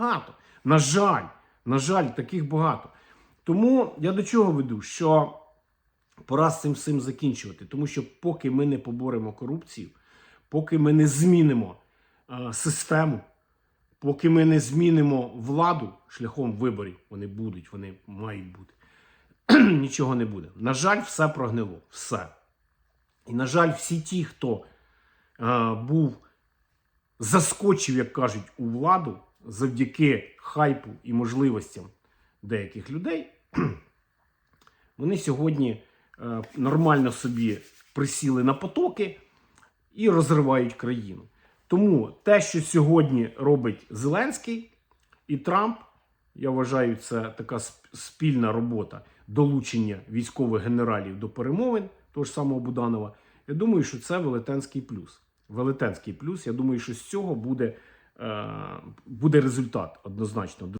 багато. На жаль, на жаль, таких багато. Тому я до чого веду, що пора з цим всім закінчувати. Тому що поки ми не поборемо корупцію, поки ми не змінимо е, систему, поки ми не змінимо владу шляхом виборів, вони будуть, вони мають бути. Нічого не буде. На жаль, все прогнило. Все. І, на жаль, всі ті, хто е, був заскочив, як кажуть, у владу завдяки хайпу і можливостям деяких людей, вони сьогодні е, нормально собі присіли на потоки і розривають країну. Тому те, що сьогодні робить Зеленський і Трамп, я вважаю, це така спільна робота долучення військових генералів до перемовин, того ж самого Буданова. Я думаю, що це велетенський плюс. Велетенський плюс. Я думаю, що з цього буде, буде результат однозначно.